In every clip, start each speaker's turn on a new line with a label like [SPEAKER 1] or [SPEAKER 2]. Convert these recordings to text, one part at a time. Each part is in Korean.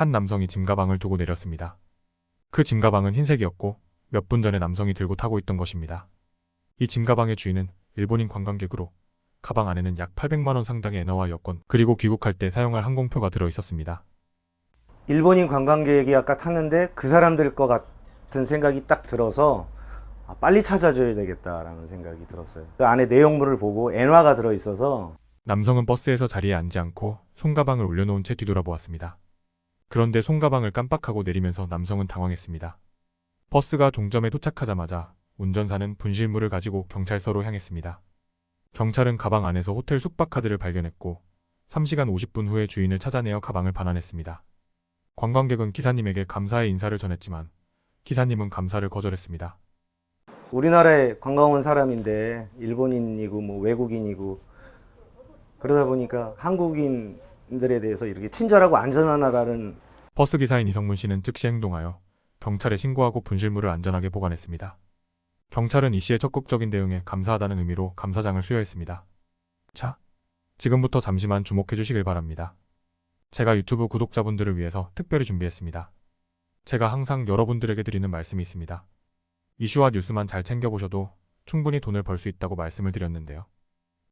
[SPEAKER 1] 한 남성이 짐 가방을 두고 내렸습니다. 그 짐 가방은 흰색이었고 몇 분 전에 남성이 들고 타고 있던 것입니다. 이 짐 가방의 주인은 일본인 관광객으로 가방 안에는 약 800만 원 상당의 엔화와 여권 그리고 귀국할 때 사용할 항공표가 들어 있었습니다.
[SPEAKER 2] 일본인 관광객이 아까 탔는데 그 사람들 것 같은 생각이 딱 들어서 아, 빨리 찾아줘야 되겠다라는 생각이 들었어요. 그 안에 내용물을 보고 엔화가 들어 있어서
[SPEAKER 1] 남성은 버스에서 자리에 앉지 않고 손가방을 올려놓은 채 뒤돌아보았습니다. 그런데 손가방을 깜빡하고 내리면서 남성은 당황했습니다. 버스가 종점에 도착하자마자 운전사는 분실물을 가지고 경찰서로 향했습니다. 경찰은 가방 안에서 호텔 숙박 카드를 발견했고 3시간 50분 후에 주인을 찾아내어 가방을 반환했습니다. 관광객은 기사님에게 감사의 인사를 전했지만 기사님은 감사를 거절했습니다.
[SPEAKER 2] 우리나라에 관광 온 사람인데 일본인이고 뭐 외국인이고 그러다 보니까 한국인 들에 대해서 이렇게 친절하고 안전한 나라는
[SPEAKER 1] 버스 기사인 이성문 씨는 즉시 행동하여 경찰에 신고하고 분실물을 안전하게 보관했습니다. 경찰은 이 씨의 적극적인 대응에 감사하다는 의미로 감사장을 수여했습니다. 자, 지금부터 잠시만 주목해 주시길 바랍니다. 제가 유튜브 구독자분들을 위해서 특별히 준비했습니다. 제가 항상 여러분들에게 드리는 말씀이 있습니다. 이슈와 뉴스만 잘 챙겨보셔도 충분히 돈을 벌 수 있다고 말씀을 드렸는데요.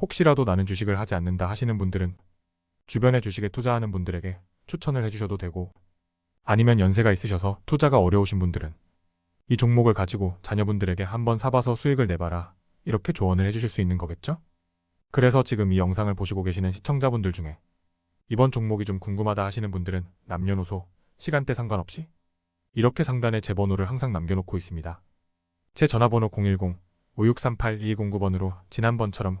[SPEAKER 1] 혹시라도 나는 주식을 하지 않는다 하시는 분들은 주변에 주식에 투자하는 분들에게 추천을 해주셔도 되고 아니면 연세가 있으셔서 투자가 어려우신 분들은 이 종목을 가지고 자녀분들에게 한번 사봐서 수익을 내봐라 이렇게 조언을 해주실 수 있는 거겠죠? 그래서 지금 이 영상을 보시고 계시는 시청자분들 중에 이번 종목이 좀 궁금하다 하시는 분들은 남녀노소, 시간대 상관없이 이렇게 상단에 제 번호를 항상 남겨놓고 있습니다. 제 전화번호 010-5638-2209번으로 지난번처럼